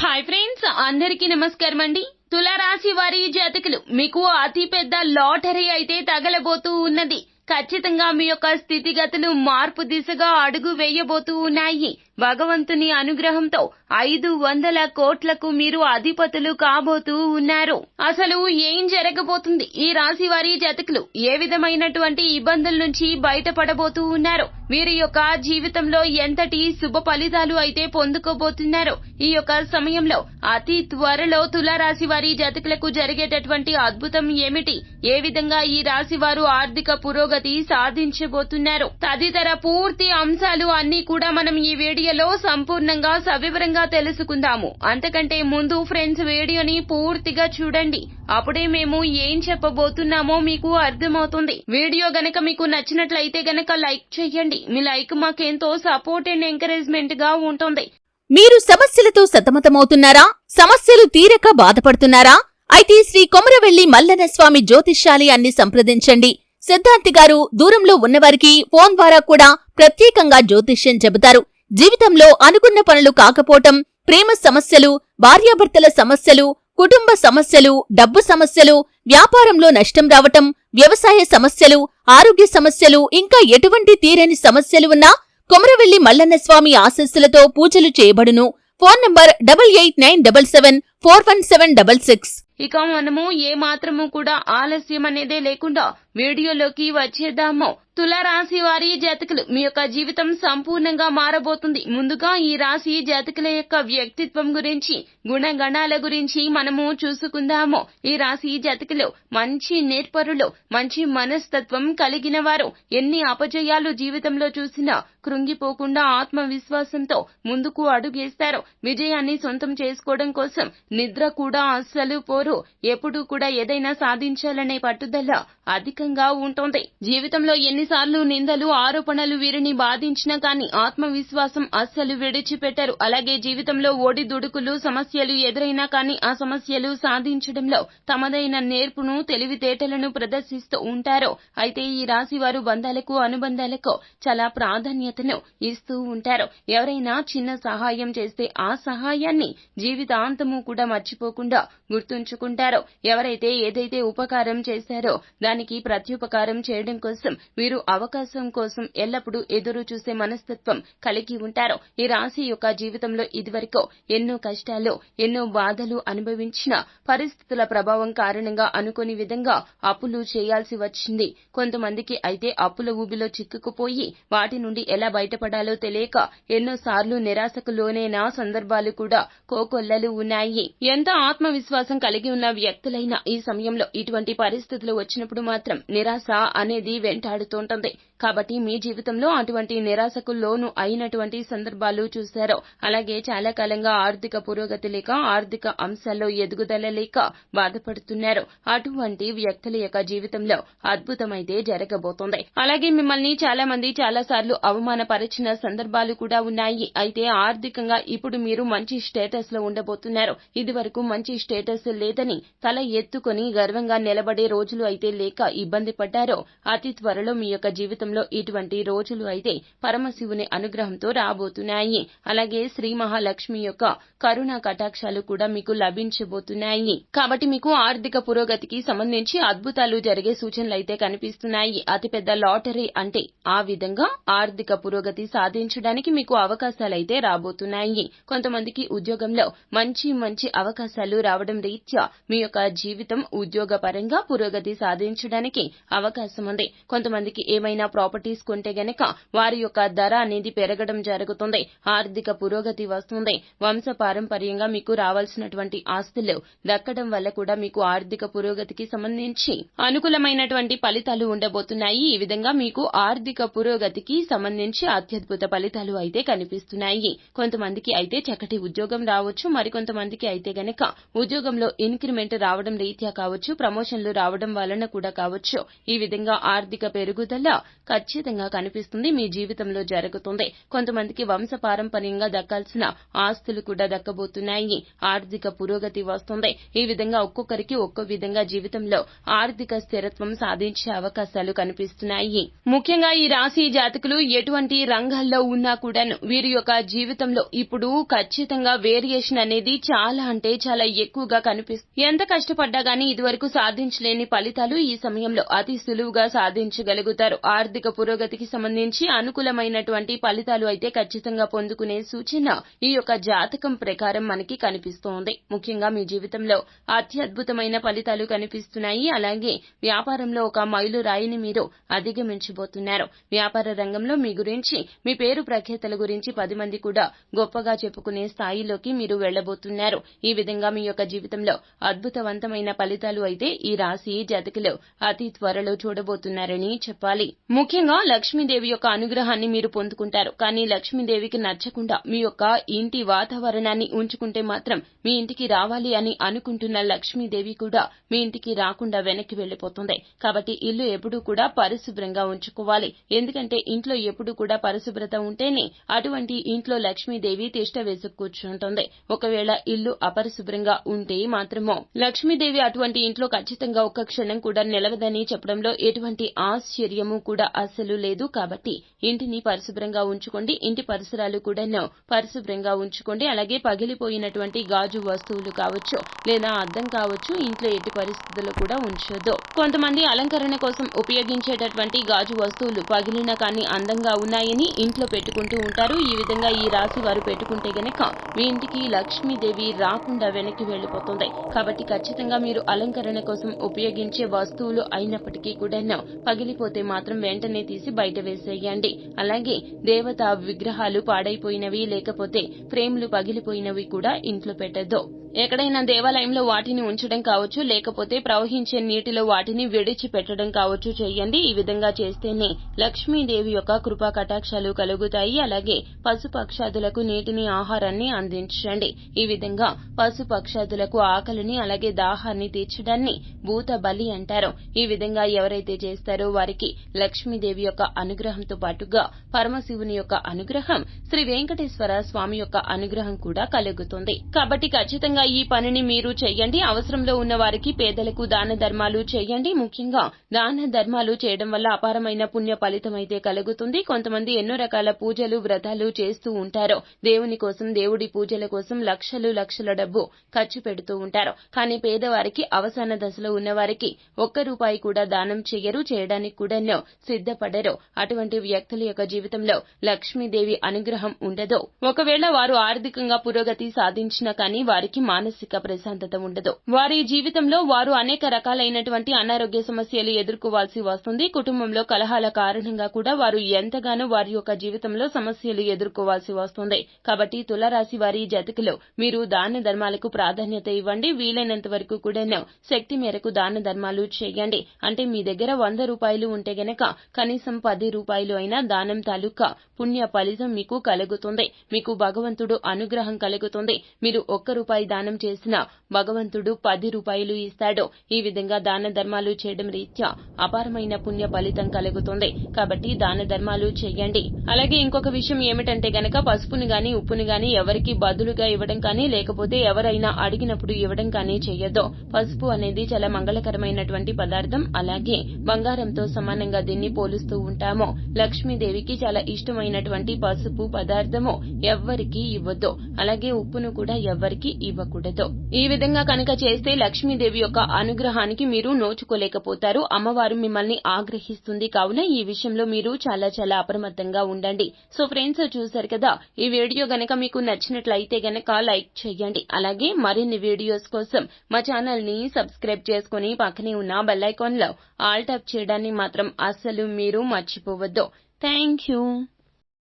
Hi friends అందరికీ నమస్కారం అండి. తులారాశి వారి జాతకులు మీకు అతి పెద్ద లాటరీ అయితే తగలబోతూ ఉన్నది. ఖచ్చితంగా మీ యొక్క స్థితిగతులు మార్పు దిశగా అడుగు వేయబోతూ ఉన్నాయి. భగవంతుని అనుగ్రహంతో ఐదు వందల కోట్లకు మీరు అధిపతులు కాబోతూ ఉన్నారు. అసలు ఏం జరగబోతుంది? ఈ రాశి వారి జాతకులు ఏ విధమైనటువంటి ఇబ్బందుల నుంచి బయటపడబోతూ ఉన్నారు? వీరి యొక్క జీవితంలో ఎంతటి శుభ ఫలితాలు అయితే పొందుకోబోతున్నారు? ఈ యొక్క సమయంలో అతి త్వరలో తులారాశి వారి జాతకులకు జరిగేటటువంటి అద్భుతం ఏమిటి? ఏ విధంగా ఈ రాశి వారు ఆర్థిక పురోగతి సాధించబోతున్నారు? తదితర పూర్తి అంశాలు అన్ని కూడా మనం ఈ వీడియోలో సంపూర్ణంగా సవివరంగా తెలుసుకుందాము. అంతకంటే ముందు ఫ్రెండ్స్ వీడియోని పూర్తిగా చూడండి. అప్పుడే మేము ఏం చెప్పబోతున్నామో మీకు అర్థమవుతుంది. వీడియో గనక మీకు నచ్చినట్లయితే గనక లైక్ చేయండి. మీ లైక్ మాకెంతో సపోర్ట్ అండ్ ఎంకరేజ్మెంట్గా ఉంటుంది. మీరు సమస్యలతో సతమతమవుతున్నారా? సమస్యలు తీరక బాధపడుతున్నారా? అయితే శ్రీ కొమరవెల్లి మల్లన స్వామి జ్యోతిష్యాలయాన్ని సంప్రదించండి. సిద్ధాంతి గారు దూరంలో ఉన్నవారికి ఫోన్ ద్వారా కూడా ప్రత్యేకంగా జ్యోతిష్యం చెబుతారు. జీవితంలో అనుకున్న పనులు కాకపోవటం ప్రేమ సమస్యలు భార్యాభర్తల సమస్యలు కుటుంబ సమస్యలు డబ్బు సమస్యలు వ్యాపారంలో నష్టం రావటం వ్యవసాయ సమస్యలు ఆరోగ్య సమస్యలు ఇంకా ఎటువంటి తీరని సమస్యలు ఉన్నా కొమరవెల్లి మల్లన్న స్వామి ఆశస్సులతో పూజలు చేయబడును. Phone number double eight nine double seven four one seven double six. ఇక మనము ఏ మాత్రము కూడా ఆలస్యం అనేదే లేకుండా వీడియోలోకి వచ్చేద్దాము. తులారాశి వారి జాతకులు మీ యొక్క జీవితం సంపూర్ణంగా మారబోతుంది. ముందుగా ఈ రాశి జాతకుల యొక్క వ్యక్తిత్వం గురించి గుణగణాల గురించి మనము చూసుకుందాము. ఈ రాశి జాతకులు మంచి నేర్పరులు మంచి మనస్తత్వం కలిగిన వారు ఎన్ని అపజయాలు జీవితంలో చూసినా కృంగిపోకుండా ఆత్మవిశ్వాసంతో ముందుకు అడుగేస్తారు. విజయాన్ని సొంతం చేసుకోవడం కోసం నిద్ర కూడా అస్సలు పోరు. ఎప్పుడూ కూడా ఏదైనా సాధించాలనే పట్టుదల అధికంగా ఉంటుంది. జీవితంలో ఎన్నిసార్లు నిందలు ఆరోపణలు వీరిని బాధించినా కానీ ఆత్మవిశ్వాసం అస్సలు విడిచిపెట్టరు. అలాగే జీవితంలో ఒడిదుడుకులు సమస్యలు ఎదురైనా కానీ ఆ సమస్యలు సాధించడంలో తమదైన నేర్పును తెలివితేటలను ప్రదర్శిస్తూ ఉంటారు. అయితే ఈ రాశి వారు బంధాలకు అనుబంధాలకు చాలా ప్రాధాన్యతను ఇస్తూ ఉంటారు. ఎవరైనా చిన్న సహాయం చేస్తే ఆ సహాయాన్ని జీవితాంతము కూడా మర్చిపోకుండా గుర్తుంచుకుంటారు. ఎవరైతే ఏదైతే ఉపకారం చేశారో దానికి ప్రత్యుపకారం చేయడం కోసం వీరు అవకాశం కోసం ఎల్లప్పుడూ ఎదురు చూసే మనస్తత్వం కలిగి ఉంటారు. ఈ రాశి యొక్క జీవితంలో ఇదివరకు ఎన్నో కష్టాలు ఎన్నో బాధలు అనుభవించిన పరిస్థితుల ప్రభావం కారణంగా అనుకోని విధంగా అప్పులు చేయాల్సి వచ్చింది. కొంతమందికి అయితే అప్పుల ఊబిలో చిక్కుకుపోయి వాటి నుండి ఎలా బయటపడాలో తెలియక ఎన్నోసార్లు నిరాశకు లోనైన సందర్భాలు కూడా కోకొల్లలు ఉన్నాయి. ఎంత ఆత్మవిశ్వాసం కలిగి ఉన్న వ్యక్తులైనా ఈ సమయంలో ఇటువంటి పరిస్థితులు వచ్చినప్పుడు మాత్రం నిరాశ అనేది వెంటాడుతుంటుంది కాబట్టి మీ జీవితంలో అటువంటి నిరాశకు లోను అయినటువంటి సందర్భాలు చూశారో. అలాగే చాలా కాలంగా ఆర్థిక పురోగతి లేక ఆర్థిక అంశాల్లో ఎదుగుదల లేక బాధపడుతున్నారు. అటువంటి వ్యక్తుల యొక్క జీవితంలో అద్భుతమైతే జరగబోతోంది. అలాగే మిమ్మల్ని చాలా మంది చాలా సార్లు అవమానపరిచిన సందర్భాలు కూడా ఉన్నాయి. అయితే ఆర్థికంగా ఇప్పుడు మీరు మంచి స్టేటస్లో ఉండబోతున్నారు. ఇది వరకు మంచి స్టేటస్ లేదని తల ఎత్తుకొని గర్వంగా నిలబడే రోజులు అయితే లేక ఇబ్బంది పడ్డారో అతి త్వరలో మీ యొక్క జీవితం జీవితంలో ఇటువంటి రోజులు అయితే పరమశివుని అనుగ్రహంతో రాబోతున్నాయి. అలాగే శ్రీ మహాలక్ష్మి యొక్క కరుణా కటాక్షాలు కూడా మీకు లభించబోతున్నాయి. కాబట్టి మీకు ఆర్థిక పురోగతికి సంబంధించి అద్భుతాలు జరిగే సూచనలు అయితే కనిపిస్తున్నాయి. అతిపెద్ద లాటరీ అంటే ఆ విధంగా ఆర్థిక పురోగతి సాధించడానికి మీకు అవకాశాలైతే రాబోతున్నాయి. కొంతమందికి ఉద్యోగంలో మంచి మంచి అవకాశాలు రావడం రీత్యా మీ యొక్క జీవితం ఉద్యోగ పరంగా పురోగతి సాధించడానికి అవకాశం ఉంది. కొంతమందికి ఏమైనా ప్రాపర్టీస్ కొంటే గనక వారి యొక్క ధర అనేది పెరగడం జరుగుతుంది. ఆర్థిక పురోగతి వస్తుంది. వంశ పారంపర్యంగా మీకు రావాల్సినటువంటి ఆస్తులు దక్కడం వల్ల కూడా మీకు ఆర్థిక పురోగతికి సంబంధించి అనుకూలమైనటువంటి ఫలితాలు ఉండబోతున్నాయి. ఈ విధంగా మీకు ఆర్థిక పురోగతికి సంబంధించి అత్యద్భుత ఫలితాలు అయితే కనిపిస్తున్నాయి. కొంతమందికి అయితే చక్కటి ఉద్యోగం రావచ్చు. మరికొంతమందికి అయితే గనక ఉద్యోగంలో ఇంక్రిమెంట్ రావడం రీత్యా కావచ్చు. ప్రమోషన్లు రావడం వలన కూడా కావచ్చు. ఈ విధంగా ఆర్థిక పెరుగుదల ఖచ్చితంగా కనిపిస్తుంది. మీ జీవితంలో జరుగుతుంది. కొంతమందికి వంశ పారంపర్యంగా దక్కాల్సిన ఆస్తులు కూడా దక్కబోతున్నాయి. ఆర్థిక పురోగతి వస్తుంది. ఈ విధంగా ఒక్కొక్కరికి ఒక్కో విధంగా జీవితంలో ఆర్థిక స్థిరత్వం సాధించే అవకాశాలు కనిపిస్తున్నాయి. ముఖ్యంగా ఈ రాశి జాతకులు ఎటువంటి రంగాల్లో ఉన్నా కూడాను వీరి యొక్క జీవితంలో ఇప్పుడు ఖచ్చితంగా వేరియేషన్ అనేది చాలా అంటే చాలా ఎక్కువగా కనిపిస్తుంది ఎంత కష్టపడ్డా గానీ ఇదివరకు సాధించలేని ఫలితాలు ఈ సమయంలో అతి సులువుగా సాధించగలుగుతారు. ఆర్థిక పురోగతికి సంబంధించి అనుకూలమైనటువంటి ఫలితాలు అయితే ఖచ్చితంగా పొందుకునే సూచన ఈ యొక్క జాతకం ప్రకారం మనకి కనిపిస్తోంది. ముఖ్యంగా మీ జీవితంలో అత్యద్భుతమైన ఫలితాలు కనిపిస్తున్నాయి. అలాగే వ్యాపారంలో ఒక మైలు రాయిని మీరు అధిగమించబోతున్నారు. వ్యాపార రంగంలో మీ గురించి మీ పేరు ప్రఖ్యాతల గురించి పది మంది కూడా గొప్పగా చెప్పుకునే స్థాయిలోకి మీరు వెళ్ళబోతున్నారు ఈ విధంగా మీ యొక్క జీవితంలో అద్భుతవంతమైన ఫలితాలు అయితే ఈ రాశి జాతకులు అతి త్వరలో చూడబోతున్నారని చెప్పాలి. ముఖ్యంగా లక్ష్మీదేవి యొక్క అనుగ్రహాన్ని మీరు పొందుకుంటారు. కానీ లక్ష్మీదేవికి నచ్చకుండా మీ యొక్క ఇంటి వాతావరణాన్ని ఉంచుకుంటే మాత్రం మీ ఇంటికి రావాలి అని అనుకుంటున్న లక్ష్మీదేవి కూడా మీ ఇంటికి రాకుండా వెనక్కి వెళ్ళిపోతుంది కాబట్టి ఇల్లు ఎప్పుడూ కూడా పరిశుభ్రంగా ఉంచుకోవాలి. ఎందుకంటే ఇంట్లో ఎప్పుడూ కూడా పరిశుభ్రత ఉంటేనే అటువంటి ఇంట్లో లక్ష్మీదేవి తిష్ట వేసి కూర్చుంటుంది. ఒకవేళ ఇల్లు అపరిశుభ్రంగా ఉంటే మాత్రమో లక్ష్మీదేవి అటువంటి ఇంట్లో ఖచ్చితంగా ఒక్క క్షణం కూడా నిలవదని చెప్పడంలో ఎటువంటి ఆశ్చర్యము కూడా అస్సలు లేదు కాబట్టి ఇంటిని పరిశుభ్రంగా ఉంచుకోండి ఇంటి పరిసరాలు కూడా పరిశుభ్రంగా ఉంచుకోండి. అలాగే పగిలిపోయినటువంటి గాజు వస్తువులు కావచ్చు లేదా అద్దం కావచ్చు ఇంట్లో ఎట్టి పరిస్థితుల్లో కూడా ఉంచొద్దు. కొంతమంది అలంకరణ కోసం ఉపయోగించేటటువంటి గాజు వస్తువులు పగిలిన కానీ అందంగా ఉన్నాయని ఇంట్లో పెట్టుకుంటూ ఉంటారు. ఈ విధంగా ఈ రాశి వారు పెట్టుకుంటే గనక మీ ఇంటికి లక్ష్మీదేవి రాకుండా వెనక్కి వెళ్ళిపోతుంది కాబట్టి ఖచ్చితంగా మీరు అలంకరణ కోసం ఉపయోగించే వస్తువులు అయినప్పటికీ కూడా పగిలిపోతే మాత్రం వెంటనే తీసి బయట వేసేయండి. అలాగే దేవత విగ్రహాలు పాడైపోయినవి లేకపోతే ఫ్రేమ్లు పగిలిపోయినవి కూడా ఇంట్లో పెట్టద్దు ఎక్కడైనా దేవాలయంలో వాటిని ఉంచడం కావచ్చు లేకపోతే ప్రవహించే నీటిలో వాటిని విడిచి పెట్టడం కావచ్చు చేయండి. ఈ విధంగా చేస్తేనే లక్ష్మీదేవి యొక్క కృపా కటాక్షాలు కలుగుతాయి. అలాగే పశుపక్షాదులకు నీటిని ఆహారాన్ని అందించండి. ఈ విధంగా పశుపక్షాదులకు ఆకలిని అలాగే దాహాన్ని తీర్చడాన్ని భూత బలి అంటారు. ఈ విధంగా ఎవరైతే చేస్తారో వారికి లక్ష్మీదేవి యొక్క అనుగ్రహంతో పాటుగా పరమశివుని యొక్క అనుగ్రహం శ్రీ వెంకటేశ్వర స్వామి యొక్క అనుగ్రహం కూడా కలుగుతుంది. కాబట్టి ఖచ్చితంగా ఈ పనిని మీరు చేయండి. అవసరంలో ఉన్న వారికి పేదలకు దాన ధర్మాలు చేయండి. ముఖ్యంగా దాన ధర్మాలు చేయడం వల్ల అపారమైన పుణ్య ఫలితం అయితే కలుగుతుంది. కొంతమంది ఎన్నో రకాల పూజలు వ్రతాలు చేస్తూ ఉంటారు. దేవుని కోసం దేవుడి పూజల కోసం లక్షలు లక్షల డబ్బు ఖర్చు పెడుతూ ఉంటారు. కానీ పేదవారికి అవసాన దశలో ఉన్నవారికి ఒక్క రూపాయి కూడా దానం చెయ్యరు చేయడానికి కూడా సిద్ధపడరు. అటువంటి వ్యక్తుల యొక్క జీవితంలో లక్ష్మీదేవి అనుగ్రహం ఉండదు. ఒకవేళ వారు ఆర్థికంగా పురోగతి సాధించినా కానీ వారికి మానసిక ప్రశాంతత ఉండదు. వారి జీవితంలో వారు అనేక రకాలైనటువంటి అనారోగ్య సమస్యలు ఎదుర్కోవాల్సి వస్తుంది. కుటుంబంలో కలహాల కారణంగా కూడా వారు ఎంతగానో వారి యొక్క జీవితంలో సమస్యలు ఎదుర్కోవాల్సి వస్తుంది. కాబట్టి తులరాశి వారి జతకులు మీరు దాన ధర్మాలకు ప్రాధాన్యత ఇవ్వండి. వీలైనంత వరకు కూడా శక్తి మేరకు దాన ధర్మాలు చేయండి. అంటే మీ దగ్గర వంద రూపాయలు ఉంటే గనక కనీసం పది రూపాయలు అయినా దానం తాలూకా పుణ్య ఫలితం మీకు కలుగుతుంది. మీకు భగవంతుడు అనుగ్రహం కలుగుతుంది. మీరు ఒక్క రూపాయి దానం చేసినా భగవంతుడు పది రూపాయలు ఇస్తాడు. ఈ విధంగా దాన ధర్మాలు చేయడం రీత్యా అపారమైన పుణ్య ఫలితం కలుగుతుంది. కాబట్టి దాన ధర్మాలు చేయండి. అలాగే ఇంకొక విషయం ఏమిటంటే గనక పసుపుని గాని ఉప్పుని గాని ఎవరికి బదులుగా ఇవ్వడం కానీ లేకపోతే ఎవరైనా అడిగినప్పుడు ఇవ్వడం కానీ చేయొద్దు. పసుపు అనేది చాలా మంగళకరమైనటువంటి పదార్థం. అలాగే బంగారంతో సమానంగా దీన్ని పోలుస్తూ ఉంటాము. లక్ష్మీదేవికి చాలా ఇష్టమైనటువంటి పసుపు పదార్థము ఎవ్వరికి ఇవ్వద్దు. అలాగే ఉప్పును కూడా ఎవ్వరికి ఇవ్వకూడదు ఈ విధంగా కనుక చేస్తే లక్ష్మీదేవి యొక్క అనుగ్రహానికి మీరు నోచుకోలేకపోతారు. అమ్మవారు మిమ్మల్ని ఆగ్రహిస్తుంది. కావున ఈ విషయంలో మీరు చాలా చాలా అప్రమత్తంగా ఉండండి. సో ఫ్రెండ్స్ చూశారు కదా? ఈ వీడియో గనక మీకు నచ్చినట్లయితే గనక లైక్ చేయండి. అలాగే మరిన్ని వీడియోస్ కోసం మా ఛానల్ని సబ్స్క్రైబ్ చేసుకుని పక్కనే ఉన్న బెల్ ఐకాన్లో ఆల్ టాప్ చేయడాన్ని మాత్రం అస్సలు మీరు మర్చిపోవద్దు. Thank you.